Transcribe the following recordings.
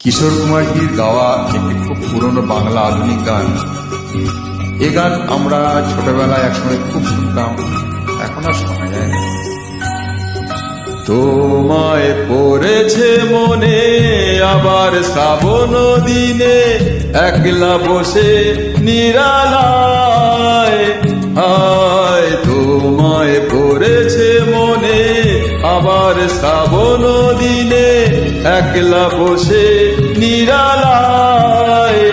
কিশোর কুমারজির গাওয়া একটি খুব পুরনো বাংলা আধুনিক গান। এ গান আমরা ছোটবেলায় একসময় খুব শুনতাম, এখন আর শোনা যায় না। তোমায় পড়েছে মনে, আবার শ্রাবণ দিনে একলা বসে নিরালায় আবার শ্রাবণ দিনে একলা বসে নিরালায়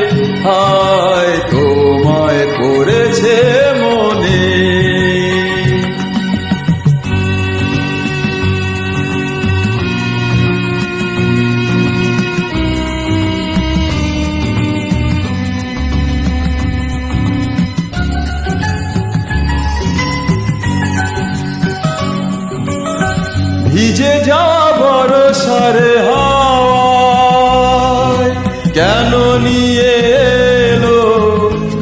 ভিজে যাওয়া বরসার হাওয়ায়, কেন নিয়ে এলো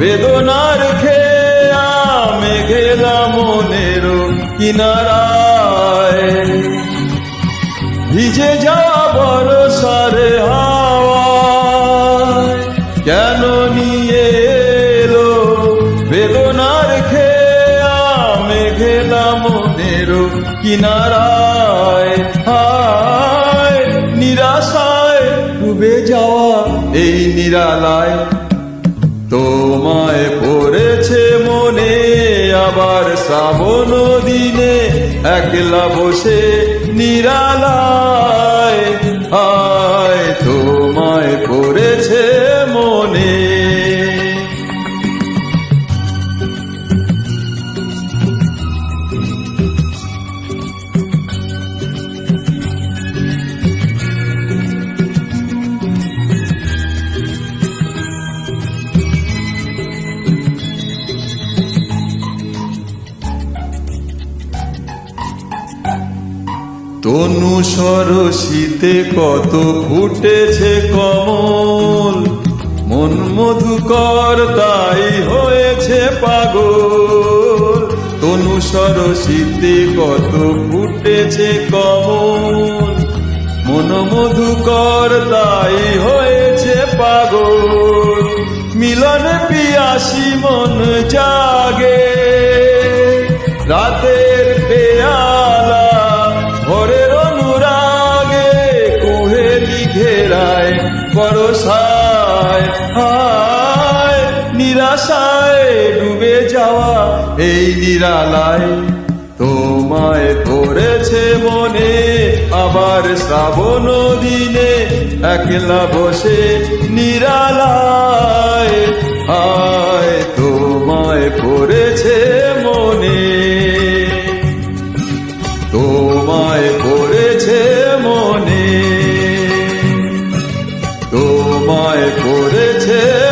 বেদনার খেয়া মেঘেলা মনের কিনারায়? ভিজে যাওয়া বরসার হাওয়ায়, কেন এলো বেদনার খেয়া কিনারায়, হায়, নিরাশায় ডুবে যাওয়া এই নিরালায়। তোমায় পড়েছে মনে আবার শ্রাবণ দিনে একলা বসে নিরালায়। হায় তনু সরসিতে কত ফুটেছে কমল। মন মধুকর তাই হয়েছে পাগল। তনু সরসিতে কত ফুটেছে কমল। মন মধুকর তাই হয়েছে পাগল। মিলন পিয়াসি মন জাগে। রাতের কোহেলি ঘেরায় হায়, নিরাশায় ডুবে যাওয়া এই নিরালায়। তোমায় পড়েছে মনে, আবার শ্রাবণ দিনে একলা বসে নিরালায়। হায়, তোমায় পড়েছে মনে, তোমায় মনে তোমায় পড়েছে